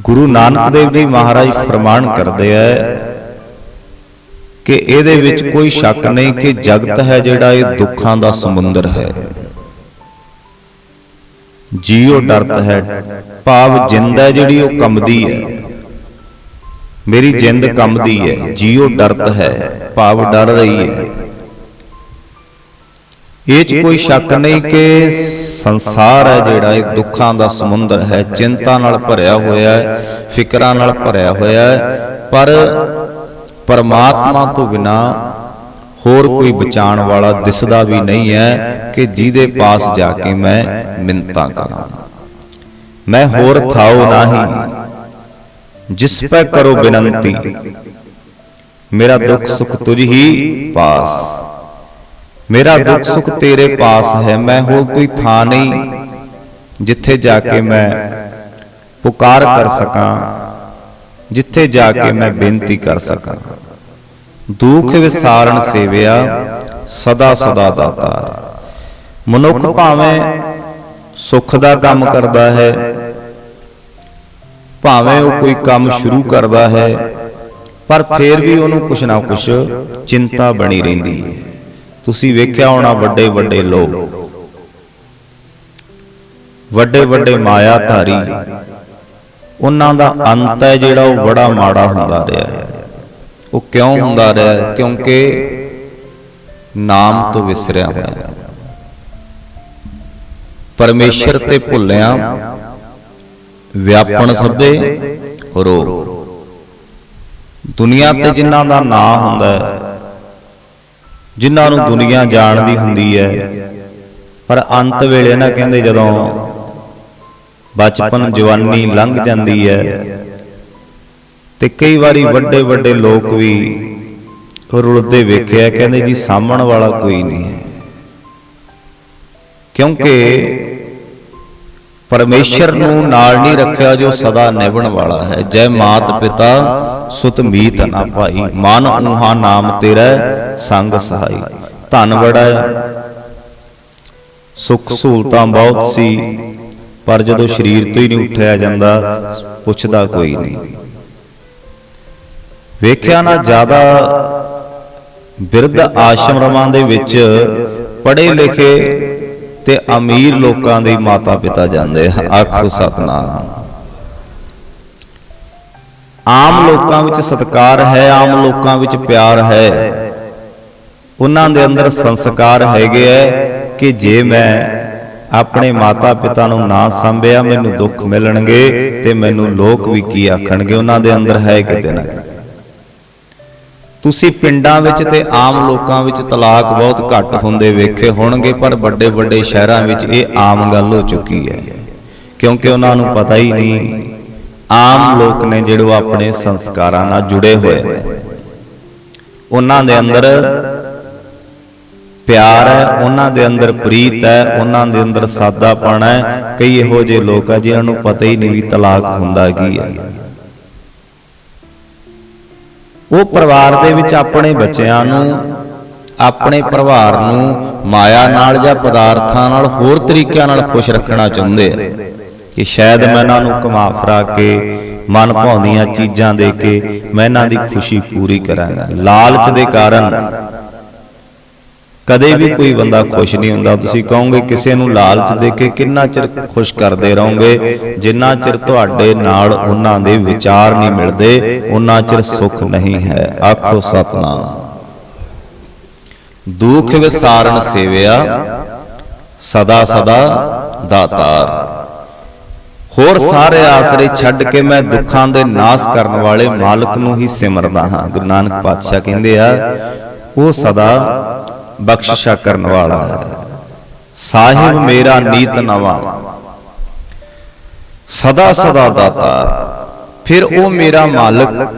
ਗੁਰੂ ਨਾਨਕ ਦੇਵ ਜੀ ਮਹਾਰਾਜ ਫਰਮਾਨ ਕਰਦੇ ਐ ਕਿ ਇਹਦੇ ਵਿੱਚ ਕੋਈ ਸ਼ੱਕ ਨਹੀਂ ਕਿ ਜਗਤ ਹੈ ਜਿਹੜਾ ਇਹ ਦੁੱਖਾਂ ਦਾ ਸਮੁੰਦਰ ਹੈ। ਜੀਉ ਡਰਤ ਹੈ ਭਾਵ ਜਿੰਦ ਹੈ ਜਿਹੜੀ ਉਹ ਕੰਬਦੀ ਹੈ। ਮੇਰੀ ਜਿੰਦ ਕੰਬਦੀ ਹੈ ਜੀਉ ਡਰਤ ਹੈ ਭਾਵ ਡਰ ਰਹੀ ਹੈ। ਇਹ 'ਚ ਕੋਈ ਸ਼ੱਕ ਨਹੀਂ ਕਿ ਸੰਸਾਰ ਹੈ ਜਿਹੜਾ ਇਹ ਦੁੱਖਾਂ ਦਾ ਸਮੁੰਦਰ ਹੈ, ਚਿੰਤਾ ਨਾਲ ਭਰਿਆ ਹੋਇਆ ਹੈ, ਫਿਕਰਾਂ ਨਾਲ ਭਰਿਆ ਹੋਇਆ ਹੈ, ਪਰ ਪਰਮਾਤਮਾ ਤੋਂ ਬਿਨਾ ਹੋਰ ਕੋਈ ਬਚਾਉਣ ਵਾਲਾ ਦਿਸਦਾ ਵੀ ਨਹੀਂ ਹੈ ਕਿ ਜਿਹਦੇ ਪਾਸ ਜਾ ਕੇ ਮੈਂ ਮਿੰਤਾ ਕਰਾਂ। ਮੈਂ ਹੋਰ ਥਾਉ ਨਾਹੀ, ਜਿਸ ਪੈ ਕਰੋ ਬੇਨਤੀ। ਮੇਰਾ ਦੁੱਖ ਸੁਖ ਤੁਝ ਹੀ ਪਾਸ। ਮੇਰਾ ਦੁੱਖ ਸੁਖ ਤੇਰੇ ਪਾਸ ਹੈ ਮੈਂ ਹੋਰ ਕੋਈ ਥਾਂ ਨਹੀਂ ਜਿੱਥੇ ਜਾ ਕੇ ਮੈਂ ਪੁਕਾਰ ਕਰ ਸਕਾਂ ਜਿੱਥੇ ਜਾ ਕੇ ਮੈਂ ਬੇਨਤੀ ਕਰ ਸਕਾਂ। ਦੁੱਖ ਵਿਸਾਰਣ ਸੇਵਿਆ ਸਦਾ ਸਦਾ ਦਾਤਾਰ ਮਨੁੱਖ ਭਾਵੇਂ ਸੁੱਖ ਦਾ ਕੰਮ ਕਰਦਾ ਹੈ ਭਾਵੇਂ ਉਹ ਕੋਈ ਕੰਮ ਸ਼ੁਰੂ ਕਰਦਾ ਹੈ ਪਰ ਫਿਰ ਵੀ ਉਹਨੂੰ ਕੁਛ ਨਾ ਕੁਛ ਚਿੰਤਾ ਬਣੀ ਰਹਿੰਦੀ ਹੈ। ਤੁਸੀਂ ਵੇਖਿਆ ਹੋਣਾ ਵੱਡੇ ਵੱਡੇ ਲੋਕ। ਵੱਡੇ ਵੱਡੇ ਮਾਇਆ ਧਾਰੀ ਉਹਨਾਂ ਦਾ ਅੰਤ ਹੈ ਜਿਹੜਾ ਉਹ ਬੜਾ ਮਾੜਾ ਹੁੰਦਾ ਰਿਹਾ। ਉਹ ਕਿਉਂ ਹੁੰਦਾ ਰਿਹਾ? ਕਿਉਂਕਿ ਨਾਮ ਤੋਂ ਵਿਸਰਿਆ ਹੋਇਆ। ਹੈ ਪਰਮੇਸ਼ਰ ਤੇ ਭੁੱਲਿਆ, ਵਿਆਪਣ ਸਭੇ ਰੋ ਦੁਨੀਆ ਤੇ ਜਿਨ੍ਹਾਂ ਦਾ ਨਾਮ ਹੁੰਦਾ ਹੈ ਜਿਨ੍ਹਾਂ ਨੂੰ ਦੁਨੀਆ ਜਾਣਦੀ ਹੁੰਦੀ ਹੈ। ਪਰ ਅੰਤ ਵੇਲੇ ਨਾ ਕਹਿੰਦੇ ਜਦੋਂ ਬਚਪਨ ਜਵਾਨੀ ਲੰਘ ਜਾਂਦੀ ਹੈ। ਤੇ ਕਈ ਵਾਰੀ ਵੱਡੇ ਵੱਡੇ ਲੋਕ ਵੀ ਰੁਲਦੇ ਵੇਖਿਆ ਕਹਿੰਦੇ ਜੀ ਸਾਹਮਣ ਵਾਲਾ ਕੋਈ ਨਹੀਂ ਹੈ। ਕਿਉਂਕਿ ਪਰਮੇਸ਼ਰ ਨੂੰ ਨਾਲ ਨਹੀਂ ਰੱਖਿਆ ਜੋ ਸਦਾ ਨਿਭਣ ਵਾਲਾ ਹੈ। ਜੈ ਮਾਤ ਪਿਤਾ ਸੁਤ ਮੀਤ ਨਾ ਭਾਈ। ਮਨ ਉਹਾ ਨਾਮ ਤੇਰਾ ਸੰਗ ਸਹਾਈ। ਧਨ ਬੜਾ ਹੈ ਸੁੱਖ ਸਹੂਲਤਾਂ ਬਹੁਤ ਸੀ ਪਰ ਜਦੋਂ ਸਰੀਰ ਤੋਂ ਹੀ ਨਹੀਂ ਉੱਠਿਆ ਜਾਂਦਾ ਪੁੱਛਦਾ ਕੋਈ ਨਹੀਂ। ਵੇਖਿਆ ਨਾ ਜ਼ਿਆਦਾ ਬਿਰਧ ਆਸ਼ਰਮਾਂ ਦੇ ਵਿੱਚ ਪੜ੍ਹੇ ਲਿਖੇ ਤੇ ਅਮੀਰ ਲੋਕਾਂ ਦੇ ਮਾਤਾ ਪਿਤਾ ਜਾਂਦੇ ਆ। ਆਖੋ ਸਤਨਾਮ। ਆਮ ਲੋਕਾਂ ਵਿੱਚ ਸਤਕਾਰ ਹੈ, ਆਮ ਲੋਕਾਂ ਵਿੱਚ ਪਿਆਰ ਹੈ। ਉਹਨਾਂ ਦੇ ਅੰਦਰ ਸੰਸਕਾਰ ਹੈਗੇ ਐ ਕਿ ਜੇ ਮੈਂ ਆਪਣੇ ਮਾਤਾ ਪਿਤਾ ਨੂੰ ਨਾ ਸੰਭਿਆ, ਮੈਨੂੰ ਦੁੱਖ ਮਿਲਣਗੇ ਤੇ ਮੈਨੂੰ ਲੋਕ ਵੀ ਕੀ ਆਖਣਗੇ? ਉਹਨਾਂ ਦੇ ਅੰਦਰ ਹੈ ਕਿਤੇ ਨਾ ਕਿਤੇ। ਤੁਸੀਂ ਪਿੰਡਾਂ ਵਿੱਚ ਤੇ ਆਮ ਲੋਕਾਂ ਵਿੱਚ ਤਲਾਕ ਬਹੁਤ ਘੱਟ ਹੁੰਦੇ ਵੇਖੇ ਹੋਣਗੇ, ਪਰ ਵੱਡੇ ਵੱਡੇ ਸ਼ਹਿਰਾਂ ਵਿੱਚ ਇਹ ਆਮ ਗੱਲ ਹੋ ਚੁੱਕੀ ਹੈ। ਕਿਉਂਕਿ ਉਹਨਾਂ ਨੂੰ ਪਤਾ ਹੀ ਨਹੀਂ, ਆਮ ਲੋਕ ਨੇ ਜਿਹੜੇ ਉਹ ਆਪਣੇ ਸੰਸਕਾਰਾਂ ਨਾਲ ਜੁੜੇ ਹੋਏ ਨੇ। ਉਹਨਾਂ ਦੇ ਅੰਦਰ ਪਿਆਰ ਹੈ, ਉਹਨਾਂ ਦੇ ਅੰਦਰ ਪ੍ਰੀਤ ਹੈ, ਉਹਨਾਂ ਦੇ ਅੰਦਰ ਸਾਦਾਪਣ ਹੈ। ਕਈ ਇਹੋ ਜਿਹੇ ਲੋਕ ਆ ਜਿਨ੍ਹਾਂ ਨੂੰ ਪਤਾ ਹੀ ਨਹੀਂ ਵੀ ਤਲਾਕ ਹੁੰਦਾ ਕੀ ਹੈ। ਉਹ ਪਰਿਵਾਰ ਦੇ ਵਿੱਚ ਆਪਣੇ ਬੱਚਿਆਂ ਨੂੰ ਆਪਣੇ ਪਰਿਵਾਰ ਨੂੰ ਮਾਇਆ ਨਾਲ ਜਾਂ ਪਦਾਰਥਾਂ ਨਾਲ ਹੋਰ ਤਰੀਕਿਆਂ ਨਾਲ ਖੁਸ਼ ਰੱਖਣਾ ਚਾਹੁੰਦੇ ਆ ਕਿ ਸ਼ਾਇਦ ਮੈਂ ਇਹਨਾਂ ਨੂੰ ਕਮਾ ਫਰਾ ਕੇ ਮਨ ਭਾਉਂਦੀਆਂ ਚੀਜ਼ਾਂ ਦੇ ਕੇ ਮੈਂ ਇਹਨਾਂ ਦੀ ਖੁਸ਼ੀ ਪੂਰੀ ਕਰਾਂਗਾ। ਲਾਲਚ ਦੇ ਕਾਰਨ ਕਦੇ ਵੀ ਕੋਈ ਬੰਦਾ ਖੁਸ਼ ਨਹੀਂ ਹੁੰਦਾ। ਤੁਸੀਂ ਕਹੋਗੇ ਕਿਸੇ ਨੂੰ ਲਾਲਚ ਦੇ ਕੇ ਕਿੰਨਾ ਚਿਰ ਖੁਸ਼ ਕਰਦੇ ਰਹੋਗੇ? ਜਿੰਨਾ ਚਿਰ ਤੁਹਾਡੇ ਨਾਲ ਉਹਨਾਂ ਦੇ ਵਿਚਾਰ ਨਹੀਂ ਮਿਲਦੇ ਉਹਨਾਂ ਚਿਰ ਸੁੱਖ ਨਹੀਂ ਹੈ। ਆਖੋ ਸਤਨਾਮ। ਦੁੱਖ ਵਿਸਾਰਨ ਸੇਵਿਆ ਸਦਾ ਸਦਾ ਦਾਤਾਰ। ਹੋਰ ਸਾਰੇ ਆਸਰੇ ਛੱਡ ਕੇ ਮੈਂ ਦੁੱਖਾਂ ਦੇ ਨਾਸ ਕਰਨ ਵਾਲੇ ਮਾਲਕ ਨੂੰ ਹੀ ਸਿਮਰਦਾ ਹਾਂ। ਗੁਰੂ ਨਾਨਕ ਪਾਤਸ਼ਾਹ ਕਹਿੰਦੇ ਆ ਉਹ ਸਦਾ ਬਖਸ਼ਿਸ਼ਾ ਕਰਨ ਵਾਲਾ। ਹੈ ਸਾਹਿਬ ਮੇਰਾ ਨੀਤ ਨਵਾ। ਸਦਾ ਸਦਾ ਦਾਤਾ। ਫਿਰ ਉਹ ਮੇਰਾ ਮਾਲਕ।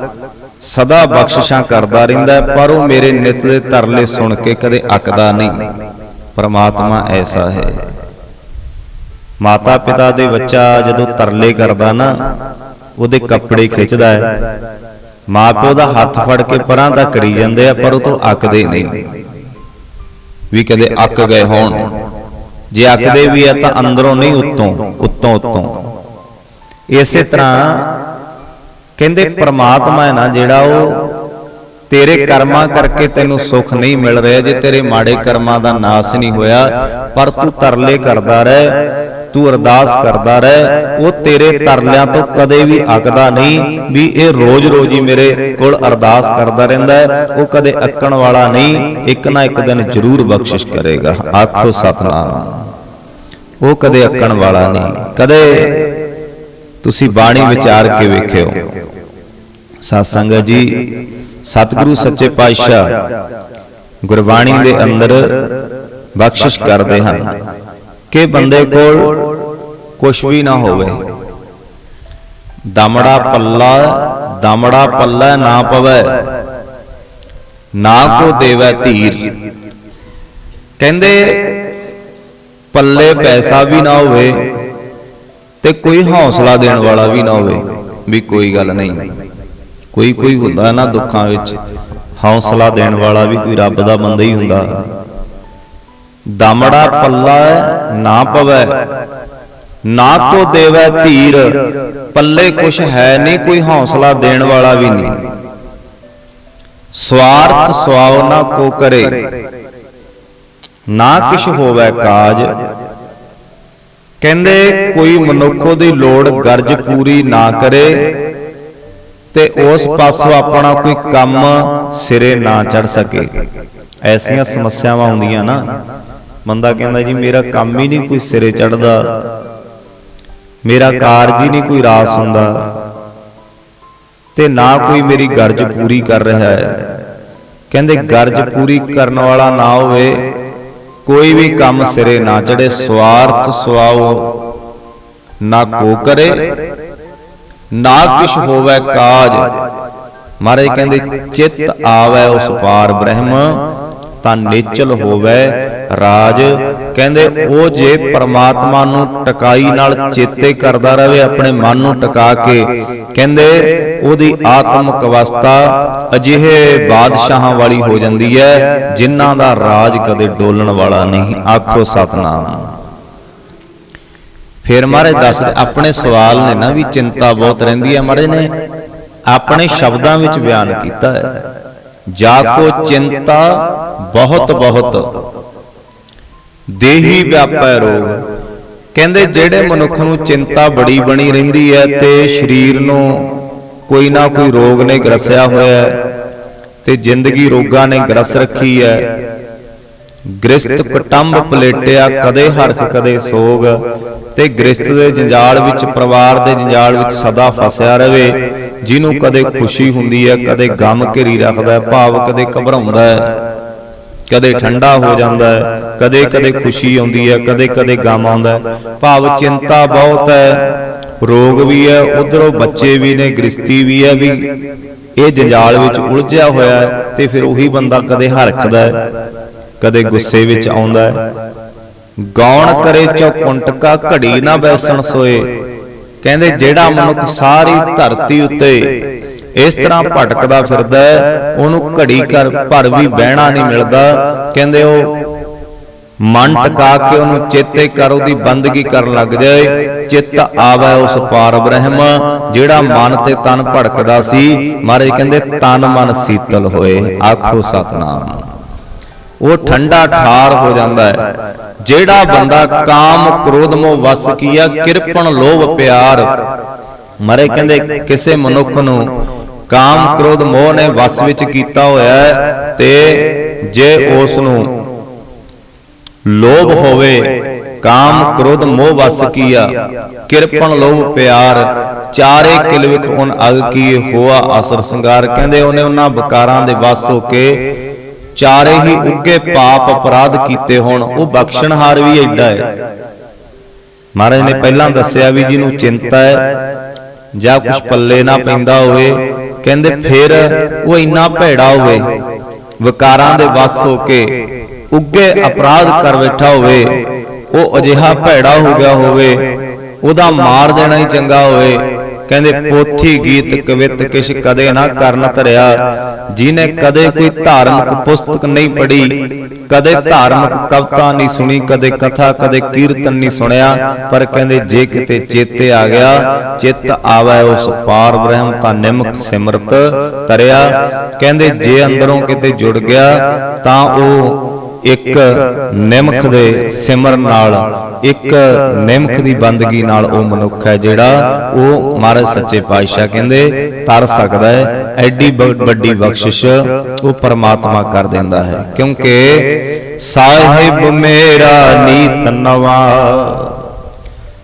ਸਦਾ ਬਖਸ਼ਿਸ਼ਾਂ ਕਰਦਾ ਰਹਿੰਦਾ ਪਰ ਉਹ ਮੇਰੇ ਨਿਤ ਦੇ ਤਰਲੇ ਸੁਣ ਕੇ ਕਦੇ ਅੱਕਦਾ ਨਹੀਂ। ਪਰਮਾਤਮਾ ਐਸਾ ਹੈ। ਮਾਤਾ ਪਿਤਾ ਦੇ ਬੱਚਾ ਜਦੋਂ ਤਰਲੇ ਕਰਦਾ ਨਾ, ਉਹਦੇ ਕੱਪੜੇ ਖਿੱਚਦਾ ਹੈ। ਮਾਪਿਓ ਦਾ ਹੱਥ ਫੜ ਕੇ ਪਰਾਂ ਦਾ ਕਰੀ ਜਾਂਦੇ ਆ, ਪਰ ਉਹ ਤੋਂ ਅੱਕਦੇ ਨਹੀਂ। ਵੀ ਕਦੇ ਅੱਕ ਗਏ ਹੋਣ। ਜੇ ਅੱਕਦੇ ਵੀ ਆ ਤਾਂ ਅੰਦਰੋਂ ਨਹੀਂ ਉੱਤੋਂ ਉੱਤੋਂ ਉੱਤੋਂ। ਇਸੇ ਤਰ੍ਹਾਂ ਕਹਿੰਦੇ ਪ੍ਰਮਾਤਮਾ ਹੈ ਨਾ, ਜਿਹੜਾ ਉਹ ਤੇਰੇ ਕਰਮਾਂ ਕਰਕੇ ਤੈਨੂੰ ਸੁੱਖ ਨਹੀਂ ਮਿਲ ਰਿਹਾ, ਜੇ ਤੇਰੇ ਮਾੜੇ ਕਰਮਾਂ ਦਾ ਨਾਸ ਨਹੀਂ ਹੋਇਆ, ਪਰ ਤੂੰ ਤਰਲੇ ਕਰਦਾ ਰਹਿ ਤੂੰ ਅਰਦਾਸ ਕਰਦਾ ਰਹਿ। ਉਹ ਤੇਰੇ ਤਰਲਿਆਂ ਤੋਂ ਕਦੇ ਵੀ ਅੱਕਦਾ ਨਹੀਂ ਵੀ ਇਹ ਰੋਜ਼-ਰੋਜ਼ ਹੀ ਮੇਰੇ ਕੋਲ ਅਰਦਾਸ ਕਰਦਾ ਰਹਿੰਦਾ ਉਹ ਕਦੇ ਅੱਕਣ ਵਾਲਾ ਨਹੀਂ, ਇੱਕ ਨਾ ਇੱਕ ਦਿਨ ਜ਼ਰੂਰ ਬਖਸ਼ਿਸ਼ ਕਰੇਗਾ। ਆਖੋ ਸਤਨਾਮ। ਉਹ ਕਦੇ ਅੱਕਣ ਵਾਲਾ ਨਹੀਂ। ਕਦੇ ਤੁਸੀਂ ਬਾਣੀ ਵਿਚਾਰ ਕੇ ਵੇਖਿਓ। ਸਾਧ ਸੰਗਤ ਜੀ, ਸਤਿਗੁਰੂ ਸੱਚੇ ਪਾਤਸ਼ਾਹ ਗੁਰਬਾਣੀ ਦੇ ਅੰਦਰ ਬਖਸ਼ਿਸ਼ ਕਰਦੇ ਹਨ। ਕਿ ਬੰਦੇ ਕੋਲ ਕੁਝ ਵੀ ਨਾ ਹੋਵੇ। ਦਮੜਾ ਪੱਲਾ ਦਮੜਾ ਪੱਲਾ ਨਾ ਪਵੇ। ਨਾ ਕੋ ਦੇਵੈ ਧੀਰ। ਕਹਿੰਦੇ ਪੱਲੇ ਪੈਸਾ ਵੀ ਨਾ ਹੋਵੇ ਤੇ ਕੋਈ ਹੌਸਲਾ ਦੇਣ ਵਾਲਾ ਵੀ ਨਾ ਹੋਵੇ। ਵੀ ਕੋਈ ਗੱਲ ਨਹੀਂ। ਕੋਈ ਕੋਈ ਹੁੰਦਾ ਨਾ ਦੁੱਖਾਂ ਵਿੱਚ। ਹੌਸਲਾ ਦੇਣ ਵਾਲਾ ਵੀ ਕੋਈ ਰੱਬ ਦਾ ਬੰਦਾ ਹੀ ਹੁੰਦਾ। ਦਮੜਾ ਪੱਲਾ ਨਾ ਪਵੇ। ਨਾ ਕੋ ਦੇਵੈ ਧੀਰ ਪੱਲੇ ਕੁਛ ਹੈ ਨਹੀਂ ਕੋਈ ਹੌਸਲਾ ਦੇਣ ਵਾਲਾ ਵੀ ਨਹੀਂ। ਸਵਾਰਥ ਸਵਾਉ ਨਾ ਕੋ ਕਰੇ। ਨਾ ਕਿਛ ਹੋਵੇ ਕਾਜ। ਕਹਿੰਦੇ ਕੋਈ ਮਨੁੱਖੋ ਦੀ ਲੋੜ ਗਰਜ ਪੂਰੀ ਨਾ ਕਰੇ। ਤੇ ਉਸ ਪਾਸੋਂ ਆਪਣਾ ਕੋਈ ਕੰਮ ਸਿਰੇ ਨਾ ਚੜ ਸਕੇ। ਐਸੀਆਂ ਸਮੱਸਿਆਵਾਂ ਆਉਂਦੀਆਂ ਨਾ। ਬੰਦਾ ਕਹਿੰਦਾ ਜੀ ਮੇਰਾ ਕੰਮ ਹੀ ਨਹੀਂ ਕੋਈ ਸਿਰੇ ਚੜਦਾ ਮੇਰਾ ਕਾਰਜ ਹੀ ਨਹੀਂ ਕੋਈ ਰਾਸ ਹੁੰਦਾ। ਤੇ ਨਾ ਕੋਈ ਮੇਰੀ ਗਰਜ ਪੂਰੀ ਕਰ ਰਿਹਾ ਹੈ। ਕਹਿੰਦੇ ਗਰਜ ਪੂਰੀ ਕਰਨ ਵਾਲਾ ਨਾ ਹੋਵੇ। ਕੋਈ ਵੀ ਕੰਮ ਸਿਰੇ ਨਾ ਚੜੇ ਸਵਾਰਥ ਸੁਆਓ ਨਾ ਕੋ ਕਰੇ। ਨਾ ਕਿਛ ਹੋਵੇ ਕਾਜ। ਮਹਾਰਾਜ ਕਹਿੰਦੇ ਚਿੱਤ ਆਵੇ ਉਸ ਪਾਰ ਬ੍ਰਹਮ ਤਾਂ ਨਿਚਲ ਹੋਵੇ ਰਾਜ। ਕਹਿੰਦੇ, ਉਹ ਜੇ ਪਰਮਾਤਮਾ ਨੂੰ ਟਿਕਾਈ ਨਾਲ ਚੇਤੇ ਕਰਦਾ ਰਹੇ, ਆਪਣੇ ਮਨ ਨੂੰ ਟਿਕਾ ਕੇ, ਕਹਿੰਦੇ, ਉਹਦੀ ਆਤਮਿਕ ਅਵਸਥਾ ਅਜਿਹੇ ਬਾਦਸ਼ਾਹਾਂ ਵਾਲੀ ਹੋ ਜਾਂਦੀ ਹੈ, ਜਿਨ੍ਹਾਂ ਦਾ ਰਾਜ ਕਦੇ ਡੋਲਣ ਵਾਲਾ ਨਹੀਂ। ਆਖੋ ਸਤਨਾਮ। ਫਿਰ ਮਹਾਰਾਜ ਦੱਸਦੇ, ਆਪਣੇ ਸਵਾਲ ਨੇ ਨਾ ਵੀ ਚਿੰਤਾ ਬਹੁਤ ਰਹਿੰਦੀ ਹੈ ਮਹਾਰਾਜ ਨੇ। ਆਪਣੇ ਸ਼ਬਦਾਂ ਵਿੱਚ ਬਿਆਨ ਕੀਤਾ ਹੈ। ਜਾ ਕੋ ਚਿੰਤਾ ਬਹੁਤ ਬਹੁਤ ਦੇਹੀ ਵਿਆਪੈ ਰੋਗ। ਕਹਿੰਦੇ ਜਿਹੜੇ ਮਨੁੱਖ ਨੂੰ ਚਿੰਤਾ ਬੜੀ ਬਣੀ ਰਹਿੰਦੀ ਹੈ ਤੇ ਸਰੀਰ ਨੂੰ ਕੋਈ ਨਾ ਕੋਈ ਰੋਗ ਨੇ ਗਰਸਿਆ ਹੋਇਆ ਤੇ ਜ਼ਿੰਦਗੀ ਰੋਗਾਂ ਨੇ ਗਰਸ ਰੱਖੀ ਹੈ। ਗ੍ਰਸਤ ਕਟੰਬ ਪਲੇਟਿਆ ਕਦੇ ਹਰਖ, ਕਦੇ ਸੋਗ ਤੇ ਗ੍ਰਸਤ ਦੇ ਜੰਜਾਲ ਵਿੱਚ, ਪਰਿਵਾਰ ਦੇ ਜੰਜਾਲ ਵਿੱਚ ਸਦਾ ਫਸਿਆ ਰਵੇ ਜਿਹਨੂੰ ਕਦੇ ਖੁਸ਼ੀ ਹੁੰਦੀ ਹੈ, ਕਦੇ ਗਮ ਘੇਰੀ ਰੱਖਦਾ ਭਾਵ ਕਦੇ ਘਬਰਾਉਂਦਾ ਹੈ। ਕਦੇ ਠੰਡਾ ਹੋ ਜਾਂਦਾ ਹੈ ਕਦੇ ਕਦੇ ਖੁਸ਼ੀ ਆਉਂਦੀ ਹੈ ਕਦੇ ਕਦੇ ਗਮ ਆਉਂਦਾ ਹੈ। ਭਾਵ ਚਿੰਤਾ ਬਹੁਤ ਹੈ ਰੋਗ ਵੀ ਹੈ ਉਧਰੋਂ ਬੱਚੇ ਵੀ ਨੇ ਗ੍ਰਸਤੀ ਵੀ ਹੈ ਵੀ ਇਹ ਜੰਜਾਲ ਵਿੱਚ ਉਲਝਿਆ ਹੋਇਆ ਹੈ ਤੇ ਫਿਰ ਉਹੀ ਬੰਦਾ ਕਦੇ ਹਰਖਦਾ ਹੈ ਕਦੇ ਗੁੱਸੇ ਵਿੱਚ ਆਉਂਦਾ ਹੈ। ਗੌਣ ਕਰੇ ਚੌਕੁੰਟਕਾ ਘੜੀ ਨਾ ਬੈਸਣ ਸੋਏ। ਕਹਿੰਦੇ ਜਿਹੜਾ ਮਨੁੱਖ ਸਾਰੀ ਧਰਤੀ ਉੱਤੇ ਇਸ ਤਰ੍ਹਾਂ ਭਟਕਦਾ ਫਿਰਦਾ ਹੈ, ਉਹਨੂੰ ਘੜੀ ਕਰ ਭਰ ਵੀ ਬਹਿਣਾ ਨਹੀਂ ਮਿਲਦਾ। ਕਹਿੰਦੇ ਉਹ, ਮਨ ਟਿਕਾ ਕੇ ਉਹਨੂੰ ਚੇਤੇ ਕਰ, ਉਹਦੀ ਬੰਦਗੀ ਕਰਨ ਲੱਗ ਜਾਏ। ਚਿੱਤ ਆਵੇ ਉਸ ਪਾਰ ਬ੍ਰਹਮ, ਜਿਹੜਾ ਮਨ ਤੇ ਤਨ ਭਟਕਦਾ ਸੀ। ਮਹਾਰਾਜ ਕਹਿੰਦੇ, ਤਨ ਮਨ ਸੀਤਲ ਹੋਏ, ਆਖੋ ਸਤਨਾਮ। ਉਹ ਠੰਡਾ ਠਾਰ ਹੋ ਜਾਂਦਾ ਹੈ। ਜਿਹੜਾ ਬੰਦਾ ਕਾਮ ਕ੍ਰੋਧ ਮੋਹ ਵਸ ਕੀਆ, ਕਿਰਪਣ ਲੋਭ ਪਿਆਰ। ਮਰੇ ਕਹਿੰਦੇ, ਕਿਸੇ ਮਨੁੱਖ ਨੂੰ ਕਾਮ ਕ੍ਰੋਧ ਮੋਹ ਨੇ ਵਸ ਵਿੱਚ ਕੀਤਾ ਹੋਇਆ ਹੈ ਤੇ ਜੇ ਉਸ ਨੂੰ ਲੋਭ ਹੋਵੇ ਕਾਮ ਕ੍ਰੋਧ ਮੋਹ ਵਸ ਕੀਆ ਕਿਰਪਣ ਲੋਭ ਪਿਆਰ ਚਾਰੇ ਕਿਲਵਿਕ ਉਨ ਅਗ ਕੀ ਹੋਆ ਅਸਰ ਸੰਗਾਰ। ਕਹਿੰਦੇ ਉਹਨੇ ਉਹਨਾਂ ਬਕਾਰਾਂ ਦੇ ਵਸ ਹੋ ਕੇ ਚਾਰੇ ਹੀ ਉੱਗੇ ਪਾਪ ਅਪਰਾਧ ਕੀਤੇ ਹੋਣ। ਉਹ ਬਖਸ਼ਣਹਾਰ ਵੀ ਐਡਾ ਹੈ। ਮਹਾਰਾਜ ਨੇ ਪਹਿਲਾਂ ਦੱਸਿਆ ਵੀ ਜਿਹਨੂੰ ਚਿੰਤਾ ਹੈ ਜਾਂ ਕੁਝ ਪੱਲੇ ਨਾ ਪੈਂਦਾ ਹੋਵੇ ਕਹਿੰਦੇ ਫਿਰ ਉਹ ਇੰਨਾ ਭੈੜਾ ਹੋਵੇ, ਵਿਕਾਰਾਂ ਦੇ ਵਸ ਹੋ ਕੇ ਉੱਗੇ ਅਪਰਾਧ ਕਰ ਬੈਠਾ ਹੋਵੇ, ਉਹ ਅਜਿਹਾ ਭੈੜਾ ਹੋ ਗਿਆ ਹੋਵੇ, ਉਹਦਾ ਮਾਰ ਦੇਣਾ ਹੀ ਚੰਗਾ ਹੋਵੇ ਕਹਿੰਦੇ ਪੋਥੀ ਗੀਤ ਕਵਿਤ ਕਿਛ ਕਦੇ ਨਾ ਕਰਨ ਧਰਿਆ। ਜਿਨੇ ਕਦੇ ਕੋਈ ਧਾਰਮਿਕ ਪੁਸਤਕ ਨਹੀਂ ਪੜ੍ਹੀ ਕਦੇ ਧਾਰਮਿਕ ਕਵਿਤਾ ਨਹੀਂ ਸੁਣੀ ਕਦੇ ਕਥਾ ਕਦੇ ਕੀਰਤਨ ਨਹੀਂ ਸੁਣਿਆ। ਪਰ ਕਹਿੰਦੇ ਜੇ ਕਿਤੇ ਚੇਤੇ ਆ ਗਿਆ ਚਿੱਤ ਆਵੇ ਉਸ ਪਾਰ ਬ੍ਰਹਮ ਤਾਂ ਨਿਮਕ ਸਿਮਰਤ ਤਰਿਆ ਕਹਿੰਦੇ ਜੇ ਅੰਦਰੋਂ ਕਿਤੇ ਜੁੜ ਗਿਆ ਤਾਂ ਉਹ ਇੱਕ ਨਿਮਖ ਦੇ ਸਿਮਰਨ ਨਾਲ ਇੱਕ ਨਿਮਖ ਦੀ ਬੰਦਗੀ ਨਾਲ ਉਹ ਮਨੁੱਖ ਹੈ ਜਿਹੜਾ ਉਹ ਮਹਾਰਾਜ ਸੱਚੇ ਪਾਤਸ਼ਾਹ ਕਹਿੰਦੇ, ਤਰ ਸਕਦਾ ਹੈ, ਐਡੀ ਵੱਡੀ ਬਖਸ਼ਿਸ਼ ਉਹ ਪਰਮਾਤਮਾ ਕਰ ਦਿੰਦਾ ਹੈ। ਕਿਉਂਕਿ ਸਾਹਿਬ ਮੇਰਾ ਨੀਤ ਨਵਾ,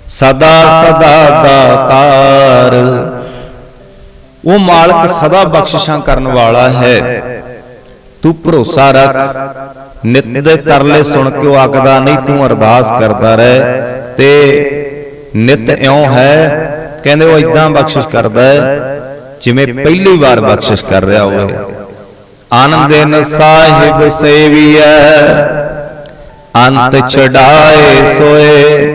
ਸਦਾ ਸਦਾ ਦਾਤਾਰ ਉਹ ਮਾਲਕ ਸਦਾ ਬਖਸ਼ਿਸ਼ਾਂ ਕਰਨ ਵਾਲਾ ਹੈ। ਤੂੰ ਭਰੋਸਾ ਰੱਖ। ਨਿਤ ਦੇ ਤਰਲੇ ਸੁਣ ਕੇ ਉਹ ਆਖਦਾ, ਨਹੀਂ, ਤੂੰ ਅਰਦਾਸ ਕਰਦਾ ਰਹਿ। ਤੇ ਨਿਤ ਇਉਂ ਹੈ? ਕਹਿੰਦੇ, ਉਹ ਇਦਾਂ ਬਖਸ਼ਿਸ਼ ਕਰਦਾ ਹੈ, ਜਿਵੇਂ ਪਹਿਲੀ ਵਾਰ ਬਖਸ਼ਿਸ਼ ਕਰ ਰਿਹਾ ਹੋਵੇ। ਆਨੰਦਨ ਸਾਹਿਬ ਸੇਵੀਐ, ਅੰਤ ਛਡਾਏ ਸੋਏ।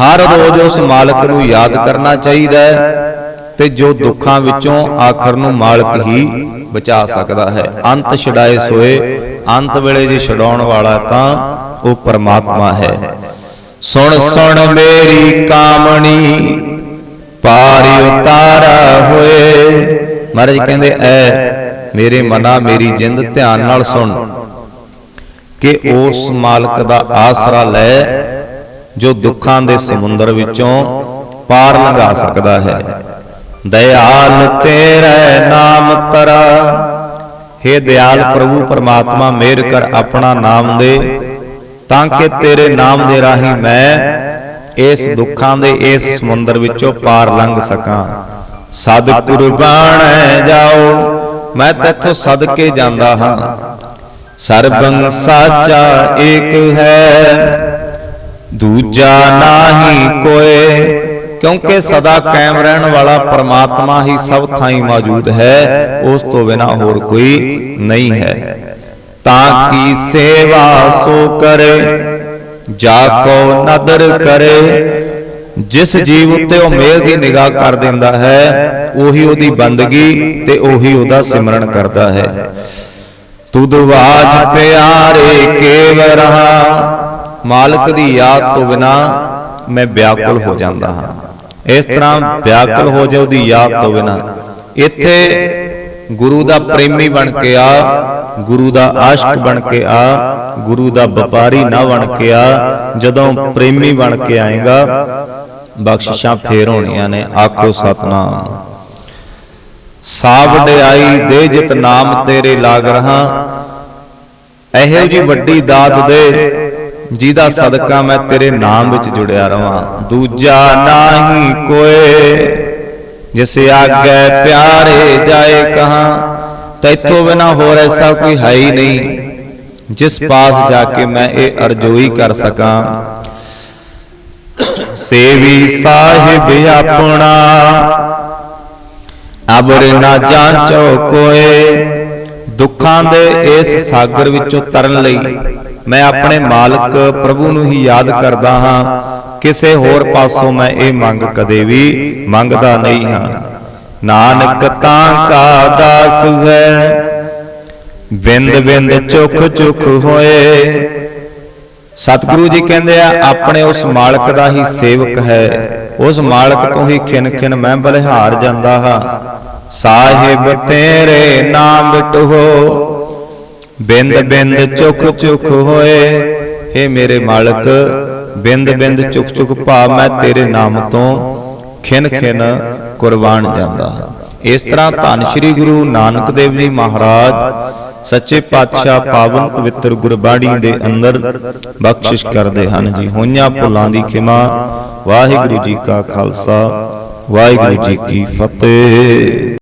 ਹਰ ਰੋਜ਼ ਉਸ ਮਾਲਕ ਨੂੰ ਯਾਦ ਕਰਨਾ ਚਾਹੀਦਾ ਹੈ। ਤੇ ਜੋ ਦੁੱਖਾਂ ਵਿੱਚੋਂ ਆਖਰ ਨੂੰ ਮਾਲਕ ਹੀ ਬਚਾ ਸਕਦਾ ਹੈ। ਅੰਤ ਛਡਾਏ ਸੋਏ, ਅੰਤ ਵੇਲੇ ਜੇ ਛਡਾਉਣ ਵਾਲਾ ਤਾਂ ਉਹ ਪਰਮਾਤਮਾ ਹੈ। ਸੁਣ ਸੁਣ ਮੇਰੀ ਕਾਮਣੀ ਪਾਰੀ ਉਤਾਰਾ ਹੋਏ। ਮਹਾਰਾਜ ਕਹਿੰਦੇ, ਐ ਮੇਰੇ ਮਨਾ, ਮੇਰੀ ਜਿੰਦ ਧਿਆਨ ਨਾਲ ਸੁਣ ਕਿ ਉਸ ਮਾਲਕ ਦਾ ਆਸਰਾ ਲੈ ਜੋ ਦੁੱਖਾਂ ਦੇ ਸਮੁੰਦਰ ਵਿੱਚੋਂ ਪਾਰ ਲੰਘਾ ਸਕਦਾ ਹੈ। ਦਇਆਲ ਤੇਰੇ ਨਾਮ ਤਰਾ। हे ਦਿਆਲ ਪ੍ਰਭੂ, ਪਰਮਾਤਮਾ, ਮੇਰ ਕਰ ਆਪਣਾ ਨਾਮ ਦੇ। ਤਾਂ ਕਿ ਤੇਰੇ ਨਾਮ ਦੇ ਰਾਹੀਂ ਮੈਂ ਇਸ ਦੁੱਖਾਂ ਦੇ ਇਸ ਸਮੁੰਦਰ ਵਿੱਚੋਂ ਪਾਰ ਲੰਘ ਸਕਾਂ। ਸਦ ਕੁਰਬਾਨ ਜਾਓ, ਮੈਂ ਤੇਥੋਂ ਸਦਕੇ ਜਾਂਦਾ ਹਾਂ। ਸਰਬੰ ਸਾਚਾ ਏਕ ਹੈ, ਦੂਜਾ ਨਾਹੀ ਕੋਏ। ਕਿਉਂਕਿ ਸਦਾ ਕਾਇਮ ਰਹਿਣ ਵਾਲਾ ਪਰਮਾਤਮਾ ਹੀ ਸਭ ਥਾਈਂ ਮੌਜੂਦ ਹੈ, ਉਸ ਤੋਂ ਬਿਨਾ ਹੋਰ ਕੋਈ ਨਹੀਂ ਹੈ। ਤਾਂ ਕੀ ਸੇਵਾ ਸੋ ਕਰੇ, ਜਾ ਕੋ ਨਦਰ ਕਰੇ, ਜਿਸ ਜੀਵ ਉੱਤੇ ਉਹ ਮੇਲ ਦੀ ਨਿਗਾਹ ਕਰ ਦਿੰਦਾ ਹੈ, ਉਹੀ ਉਹਦੀ ਬੰਦਗੀ ਤੇ ਉਹੀ ਉਹਦਾ ਸਿਮਰਨ ਕਰਦਾ ਹੈ। ਤੁਧ ਬਾਜ ਪਿਆਰੇ ਕੇਵ ਰਹਾ, ਮਾਲਕ ਦੀ ਯਾਦ ਤੋਂ ਬਿਨਾ ਮੈਂ ਵਿਆਕੁਲ ਹੋ ਜਾਂਦਾ ਹਾਂ। ਇਸ ਤਰ੍ਹਾਂ ਵਿਆਕੁਲ ਹੋ ਜਾ ਉਹਦੀ ਯਾਦ ਤੋਂ ਬਿਨਾ। ਇੱਥੇ ਗੁਰੂ ਦਾ ਪ੍ਰੇਮੀ ਬਣ ਕੇ ਆ, ਗੁਰੂ ਦਾ ਆਸ਼ਕ ਬਣ ਕੇ ਆ, ਗੁਰੂ ਦਾ ਵਪਾਰੀ ਨਾ ਬਣ ਕੇ ਆ, ਜਦੋਂ ਪ੍ਰੇਮੀ ਬਣ ਕੇ ਆਏਗਾ, ਬਖਸ਼ਿਸ਼ਾਂ ਫੇਰ ਹੋਣੀਆਂ ਨੇ, ਆਖੋ ਸਤਨਾਮ। ਸਾਵਡਿਆਈ ਦੇ ਜਿਤ ਨਾਮ ਤੇਰੇ ਲਾਗ ਰਹਾ। ਇਹੋ ਜੀ ਵੱਡੀ ਦਾਤ ਦੇ ਜਿਹਦਾ ਸਦਕਾ ਮੈਂ ਤੇਰੇ ਨਾਮ ਵਿੱਚ ਜੁੜਿਆ ਰਵਾਂ। ਦੂਜਾ ਨਾਹੀ ਕੋਏ, ਜਿਸ ਆਗੇ ਪਿਆਰੇ ਜਾਏ ਕਹਾ ਤੈਥੋਂ ਬਿਨਾ ਹੋਰ ਐਸਾ ਕੋਈ ਹੈ ਹੀ ਨਹੀਂ, ਜਿਸ ਪਾਸ ਜਾ ਕੇ ਮੈਂ ਇਹ ਅਰਜ਼ੋਈ ਕਰ ਸਕਾਂ। ਸੇਵੀ ਸਾਹਿਬ ਆਪਣਾ, ਅਬਰ ਨਾ ਜਾਂਚੋ ਕੋਏ, ਦੁੱਖਾਂ ਦੇ ਇਸ ਸਾਗਰ ਵਿੱਚੋਂ ਤਰਨ ਲਈ। ਮੈਂ ਆਪਣੇ ਮਾਲਕ ਪ੍ਰਭੂ ਨੂੰ ਹੀ ਯਾਦ ਕਰਦਾ ਹਾਂ। ਕਿਸੇ ਹੋਰ ਪਾਸੋਂ ਮੈਂ ਇਹ ਮੰਗ ਕਦੇ ਵੀ ਮੰਗਦਾ ਨਹੀਂ ਹਾਂ। ਨਾਨਕ ਤਾਂ ਕਾ ਦਾਸ ਹੈ। ਬਿੰਦ ਬਿੰਦ ਚੁਖ ਚੁਖ ਹੋਏ। ਸਤਿਗੁਰੂ ਜੀ ਕਹਿੰਦੇ ਆ, ਆਪਣੇ ਉਸ ਮਾਲਕ ਦਾ ਹੀ ਸੇਵਕ ਹੈ। ਉਸ ਮਾਲਕ ਤੋਂ ਹੀ ਖਿਨ ਖਿਨ ਮੈਂ ਬਲਿਹਾਰ ਜਾਂਦਾ ਹਾਂ। ਸਾਹਿਬ ਤੇਰੇ ਨਾਮ ਬਿਟੋ ਬਿੰਦ ਬਿੰਦ ਚੁਖ ਚੁਖ ਹੋਏ। ਏ ਮੇਰੇ ਮਾਲਕ ਬਿੰਦ ਬਿੰਦ ਚੁਖ ਚੁਖ ਭਾਵ ਮੈਂ ਤੇਰੇ ਨਾਮ ਤੋਂ ਖਿਨ ਖਿਨ ਕੁਰਬਾਨ ਜਾਂਦਾ। ਇਸ ਤਰ੍ਹਾਂ ਧੰਨ ਸ੍ਰੀ ਗੁਰੂ ਨਾਨਕ ਦੇਵ ਜੀ ਮਹਾਰਾਜ ਸੱਚੇ ਪਾਤਸ਼ਾਹ ਪਾਵਨ ਪਵਿੱਤਰ ਗੁਰਬਾਣੀ ਦੇ ਅੰਦਰ ਬਖਸ਼ਿਸ਼ ਕਰਦੇ ਹਨ ਜੀ। ਹੋਈਆਂ ਭੁੱਲਾਂ ਦੀ ਖਿਮਾ ਵਾਹਿਗੁਰੂ ਜੀ ਕਾ ਖਾਲਸਾ ਵਾਹਿਗੁਰੂ ਜੀ ਕੀ ਫਤਿਹ।